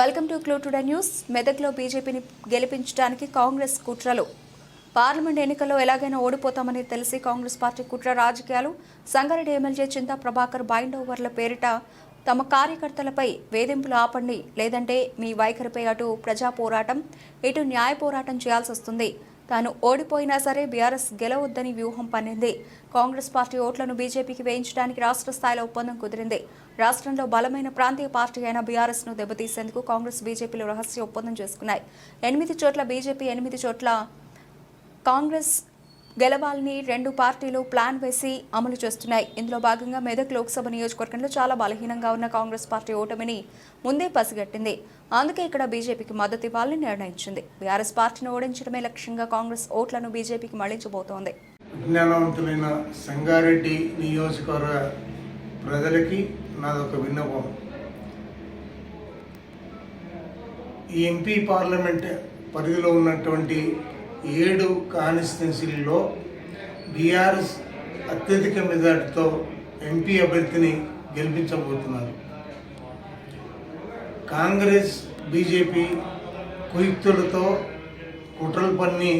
Welcome to Clue Today News. మెదక్లో బీజేపీని గెలిపించడానికి కాంగ్రెస్ కుట్రలు. పార్లమెంట్ ఎన్నికల్లో ఎలాగైనా ఓడిపోతామని తెలిసి కాంగ్రెస్ పార్టీ కుట్ర రాజకీయాలు. సంగారెడ్డి ఎమ్మెల్యే చింతా ప్రభాకర్ బైండ్ ఓవర్ల పేరిట తమ కార్యకర్తలపై వేధింపులు ఆపండి లేదంటే మీ వైఖరిపై అటు ప్రజా పోరాటం ఇటు న్యాయ పోరాటం చేయాల్సి వస్తుంది తాను ఓడిపోయినా సరే బీఆర్ఎస్ గెలవద్దని వ్యూహం పన్నింది. కాంగ్రెస్ పార్టీ ఓట్లను బీజేపీకి వేయించడానికి రాష్ట్ర స్థాయిలో ఒప్పందం కుదిరింది. రాష్ట్రంలో బలమైన ప్రాంతీయ పార్టీ అయిన బీఆర్ఎస్ను దెబ్బతీసేందుకు కాంగ్రెస్ బీజేపీలు రహస్య ఒప్పందం చేసుకున్నాయి. ఎనిమిది చోట్ల బీజేపీ ఎనిమిది చోట్ల కాంగ్రెస్ గెలవాలని రెండు పార్టీలు ప్లాన్ వేసి అమలు చేస్తున్నాయి. ఇందులో భాగంగా మెదక్ లోక్సభ నియోజకవర్గంలో చాలా బలహీనంగా ఉన్న కాంగ్రెస్ పార్టీ ఓటమిని ముందే పసిగట్టింది. అందుకే ఇక్కడ బీజేపీకి మద్దతు ఇవ్వాలని నిర్ణయించింది. బీఆర్ఎస్ పార్టీని ఓడించడమే లక్ష్యంగా కాంగ్రెస్ ఓట్లను బీజేపీకి మళ్ళించబోతోంది. విజ్ఞానవంతులైన సంగారెడ్డి నియోజకవర్గ ప్రజలకి నాదొక విన్నపం. ఈ ఎంపీ పార్లమెంట్ పరిధిలో ఉన్నటువంటి ఏడు కాన్స్టిట్యున్సీల్లో బీఆర్ఎస్ అత్యధిక మెజార్టీతో ఎంపీ అభ్యర్థిని గెలిపించబోతున్నారు. కాంగ్రెస్ బీజేపీ కుయుక్తులతో కుట్రలు పన్ని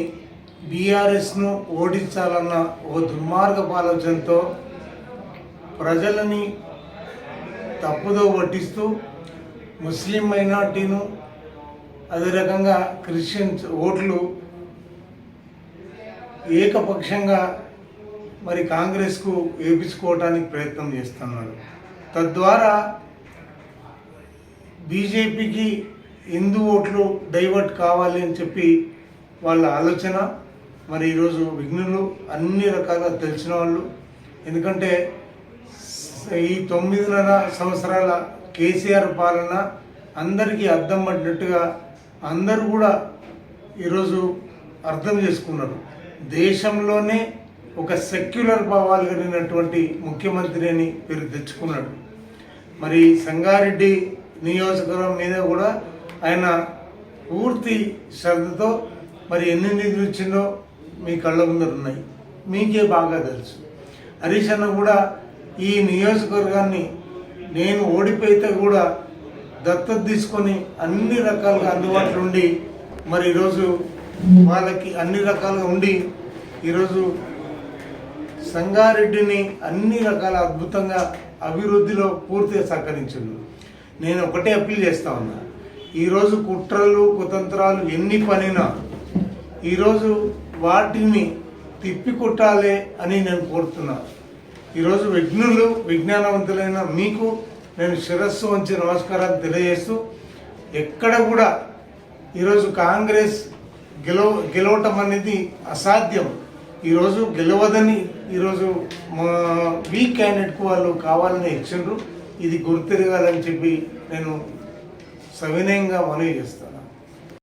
బీఆర్ఎస్ను ఓడించాలన్న ఓ దుర్మార్గపు ఆలోచనతో ప్రజలని తప్పుదో పట్టిస్తూ ముస్లిం మైనార్టీను అదే రకంగా క్రిస్టియన్స్ ఓట్లు ఏకపక్షంగా మరి కాంగ్రెస్కు వేపించుకోవడానికి ప్రయత్నం చేస్తున్నారు. తద్వారా బీజేపీకి హిందూ ఓట్లు డైవర్ట్ కావాలి అని చెప్పి వాళ్ళ ఆలోచన మరి ఈరోజు విఘ్నులు అన్ని రకాలుగా తెలిసిన వాళ్ళు. ఎందుకంటే ఈ తొమ్మిదిన్నర సంవత్సరాల కేసీఆర్ పాలన అందరికీ అర్థం పడినట్టుగా అందరూ కూడా ఈరోజు అర్థం చేసుకున్నారు. దేశంలోనే ఒక సెక్యులర్ భావాలు కలిగినటువంటి ముఖ్యమంత్రి అని పేరు తెచ్చుకున్నాడు. మరి సంగారెడ్డి నియోజకవర్గం మీద కూడా ఆయన పూర్తి శ్రద్ధతో మరి ఎన్ని నిధులు ఇచ్చిందో మీ కళ్ళ ముందర ఉన్నాయి. మీకే బాగా తెలుసు. హరీష్ అన్న కూడా ఈ నియోజకవర్గాన్ని నేను ఓడిపోయితే కూడా దత్తత తీసుకొని అన్ని రకాలుగా అందుబాటులో ఉండి మరి ఈరోజు వాళ్ళకి అన్ని రకాలుగా ఉండి ఈరోజు సంగారెడ్డిని అన్ని రకాల అద్భుతంగా అభివృద్ధిలో పూర్తిగా సహకరించింది. నేను ఒకటే అప్పీల్ చేస్తా ఉన్నా. ఈరోజు కుట్రలు కుతంత్రాలు ఎన్ని పనినా ఈరోజు వాటిని తిప్పి కొట్టాలి అని నేను కోరుతున్నా. ఈరోజు విఘ్నులు విజ్ఞానవంతులైన మీకు నేను శిరస్సు వంచి నమస్కారాలు తెలియజేస్తూ ఎక్కడ కూడా ఈరోజు కాంగ్రెస్ గెలవ గెలవటం అనేది అసాధ్యం. ఈరోజు గెలవదని ఈరోజు మా వీక్ క్యాండిడేట్కు వాళ్ళు కావాలని ఇచ్చిండ్రు. ఇది గుర్తిరగాలని చెప్పి నేను సవినయంగా మనవి చేస్తాను.